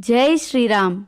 జై శ్రీరామ్.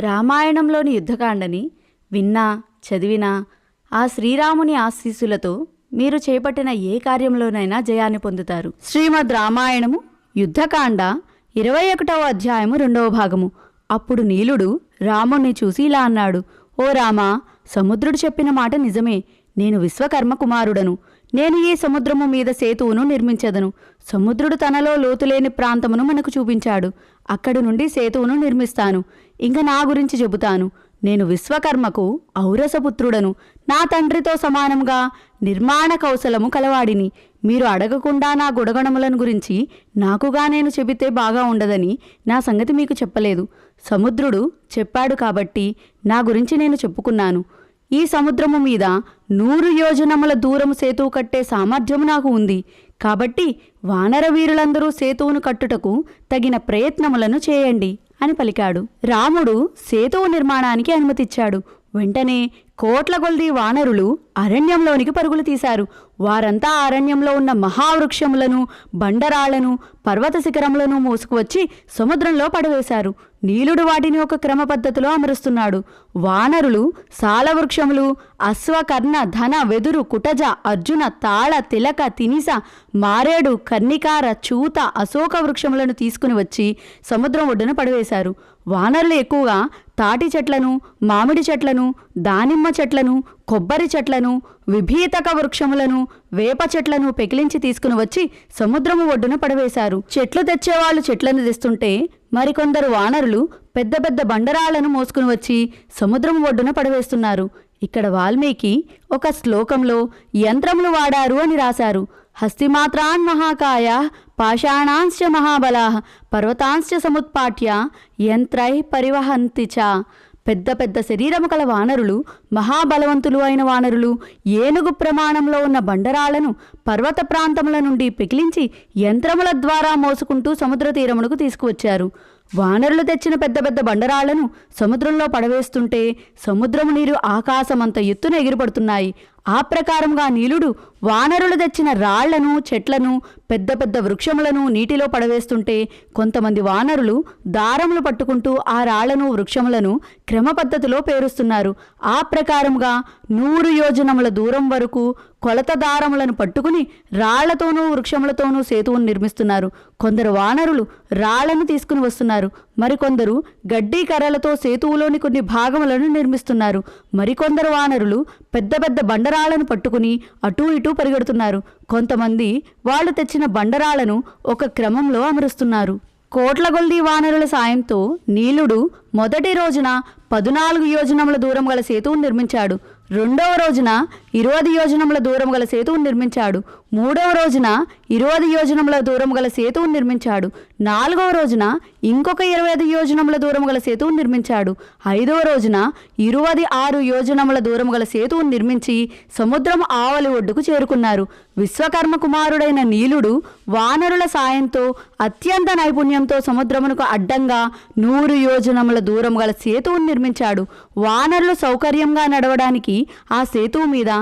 రామాయణంలోని యుద్ధకాండని విన్నా చదివినా ఆ శ్రీరాముని ఆశీస్సులతో మీరు చేపట్టిన ఏ కార్యంలోనైనా జయాన్ని పొందుతారు. శ్రీమద్ రామాయణము యుద్ధకాండ ఇరవై ఒకటవ అధ్యాయము రెండవ భాగము. అప్పుడు నీలుడు రాముణ్ణి చూసి ఇలా అన్నాడు ఓ రామా సముద్రుడు చెప్పిన మాట నిజమే. నేను విశ్వకర్మ కుమారుడను. నేను ఈ సముద్రము మీద సేతువును నిర్మించదను? సముద్రుడు తనలో లోతులేని ప్రాంతమును మనకు చూపించాడు. అక్కడి నుండి సేతువును నిర్మిస్తాను. ఇంక నా గురించి చెబుతాను. నేను విశ్వకర్మకు ఔరసపుత్రుడను. నా తండ్రితో సమానంగా నిర్మాణ కౌశలము కలవాడిని. మీరు అడగకుండా నా గుడగణములను గురించి నాకుగా నేను చెబితే బాగా ఉండదని నా సంగతి మీకు చెప్పలేదు. సముద్రుడు చెప్పాడు కాబట్టి నా గురించి నేను చెప్పుకున్నాను. ఈ సముద్రము మీద నూరు యోజనముల దూరము సేతువు కట్టే సామర్థ్యము నాకు ఉంది. కాబట్టి వానర వీరులందరూ సేతువును కట్టుటకు తగిన ప్రయత్నములను చేయండి అని పలికాడు. రాముడు సేతువు నిర్మాణానికి అనుమతిచ్చాడు. వెంటనే కోట్ల కొలది వానరులు అరణ్యంలోనికి పరుగులు తీశారు. వారంతా అరణ్యంలో ఉన్న మహావృక్షములను బండరాళ్ళను పర్వత శిఖరములను మోసుకువచ్చి సముద్రంలో పడవేశారు. నీలుడు వాటిని ఒక క్రమ పద్ధతిలో అమరుస్తున్నాడు. వానరులు సాలవృక్షములు అశ్వకర్ణ ధన వెదురు కుటజ అర్జున తాళ తిలక తినిస మారేడు కర్ణికార చూత అశోక వృక్షములను తీసుకుని వచ్చి సముద్రం ఒడ్డున పడవేశారు. వానరులు ఎక్కువగా తాటి చెట్లను మామిడి చెట్లను దానిమ్మ చెట్లను కొబ్బరి చెట్లను విభీతక వృక్షములను వేప చెట్లను పెకిలించి తీసుకుని వచ్చి సముద్రము ఒడ్డున పడవేశారు. చెట్లు తెచ్చేవాళ్ళు చెట్లను తెస్తుంటే మరికొందరు వానరులు పెద్ద పెద్ద బండరాళ్ళను మోసుకుని వచ్చి సముద్రము ఒడ్డున పడవేస్తున్నారు. ఇక్కడ వాల్మీకి ఒక శ్లోకంలో యంత్రములు వాడారు అని రాశారు. హస్తిమాత్రాన్ మహాకాయ పాషాణాంశ మహాబలా పర్వతాంశ సముత్పాట్య యంత్రై పరివహంతి చ పెద్ద పెద్ద శరీరము కల వానరులు మహాబలవంతులు అయిన వానరులు ఏనుగు ప్రమాణంలో ఉన్న బండరాళ్ళను పర్వత ప్రాంతముల నుండి పెకిలించి యంత్రముల ద్వారా మోసుకుంటూ సముద్ర తీరమునకు తీసుకువచ్చారు. వానరులు తెచ్చిన పెద్ద పెద్ద బండరాళ్ళను సముద్రంలో పడవేస్తుంటే సముద్రము నీరు ఆకాశమంత ఎత్తున ఎగిరిపడుతున్నాయి. ఆ ప్రకారంగా నీలుడు వానరులు తెచ్చిన రాళ్ళను చెట్లను పెద్ద పెద్ద వృక్షములను నీటిలో పడవేస్తుంటే కొంతమంది వానరులు దారములు పట్టుకుంటూ ఆ రాళ్ళను వృక్షములను క్రమ పద్ధతిలో పేరుస్తున్నారు. ఆ ప్రకారంగా నూరు యోజనముల దూరం వరకు కొలత దారములను పట్టుకుని రాళ్ళతోనూ వృక్షములతోనూ సేతువును నిర్మిస్తున్నారు. కొందరు వానరులు రాళ్ళను తీసుకుని వస్తున్నారు. మరికొందరు గడ్డి కర్రలతో సేతువులోని కొన్ని భాగములను నిర్మిస్తున్నారు. మరికొందరు వానరులు పెద్ద పెద్ద బండరాళ్ళను పట్టుకుని అటూ ఇటూ పరిగెడుతున్నారు. కొంతమంది వాళ్ళు తెచ్చిన బండరాళ్ళను ఒక క్రమంలో అమరుస్తున్నారు. కోట్ల కొల్ది వానరుల సాయంతో నీలుడు మొదటి రోజున పదునాలుగు యోజనముల దూరం గల సేతువును నిర్మించాడు. రెండవ రోజున ఇరవై యోజనముల దూరం గల సేతువును నిర్మించాడు. మూడవ రోజున ఇరవై యోజనముల దూరం గల సేతువును నిర్మించాడు. నాలుగవ రోజున ఇంకొక ఇరవై ఐదు యోజనముల దూరం గల సేతువును నిర్మించాడు. ఐదవ రోజున ఇరవై ఆరు యోజనముల దూరం గల సేతువును నిర్మించి సముద్రం ఆవలి ఒడ్డుకు చేరుకున్నారు. విశ్వకర్మ కుమారుడైన నీలుడు వానరుల సాయంతో అత్యంత నైపుణ్యంతో సముద్రమునకు అడ్డంగా నూరు యోజనముల దూరం గల సేతువును నిర్మించాడు. వానరులు సౌకర్యంగా నడవడానికి ఆ సేతువు మీద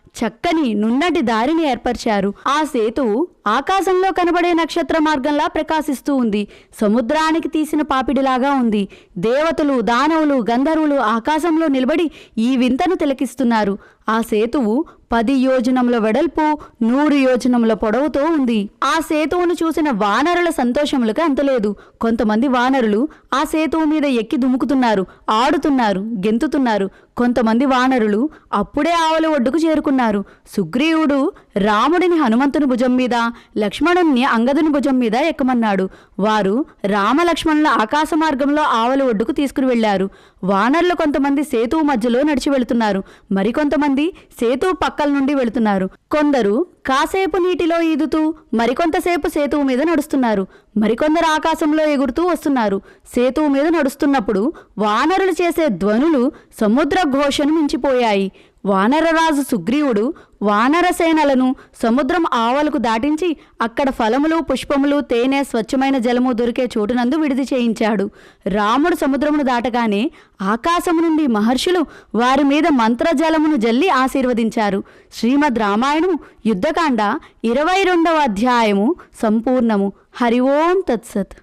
చక్కని నున్నటి దారిని ఏర్పరిచారు. ఆ సేతువు ఆకాశంలో కనబడే నక్షత్ర మార్గంలా ప్రకాశిస్తూ ఉంది. సముద్రానికి తీసిన పాపిడిలాగా ఉంది. దేవతలు దానవులు గంధర్వులు ఆకాశంలో నిలబడి ఈ వింతను తిలకిస్తున్నారు. ఆ సేతువు పది యోజనముల వెడల్పు నూరు యోజనముల పొడవుతో ఉంది. ఆ సేతువును చూసిన వానరుల సంతోషములకు అంతలేదు. కొంతమంది వానరులు ఆ సేతువు మీద ఎక్కి దుముకుతున్నారు ఆడుతున్నారు గెంతుతున్నారు. కొంతమంది వానరులు అప్పుడే ఆవల ఒడ్డుకు చేరుకున్నారు. సుగ్రీవుడు రాముడిని హనుమంతుని భుజం మీద లక్ష్మణుణ్ణి అంగదుని భుజం మీద ఎక్కమన్నాడు. వారు రామలక్ష్మణుల ఆకాశ మార్గంలో ఆవల ఒడ్డుకు తీసుకుని వెళ్ళారు వానరులు కొంతమంది సేతువు మధ్యలో నడిచి వెళుతున్నారు. మరికొంతమంది సేతువు పక్కల నుండి వెళుతున్నారు. కొందరు కాసేపు నీటిలో ఈదుతూ మరికొంతసేపు సేతువు మీద నడుస్తున్నారు. మరికొందరు ఆకాశంలో ఎగురుతూ వస్తున్నారు. సేతువు మీద నడుస్తున్నప్పుడు వానరులు చేసే ధ్వనులు సముద్ర ఘోషను మించిపోయాయి. వానరరాజు సుగ్రీవుడు వానరసేనలను సముద్రం ఆవలకు దాటించి అక్కడ ఫలములు పుష్పములు తేనె స్వచ్ఛమైన జలము దొరికే చోటునందు విడిది చేయించాడు. రాముడు సముద్రమును దాటగానే ఆకాశము నుండి మహర్షులు వారి మీద మంత్రజలమును జల్లి ఆశీర్వదించారు. శ్రీమద్ రామాయణము యుద్ధకాండ ఇరవై రెండవ అధ్యాయము సంపూర్ణము. హరి ఓం తత్సత్.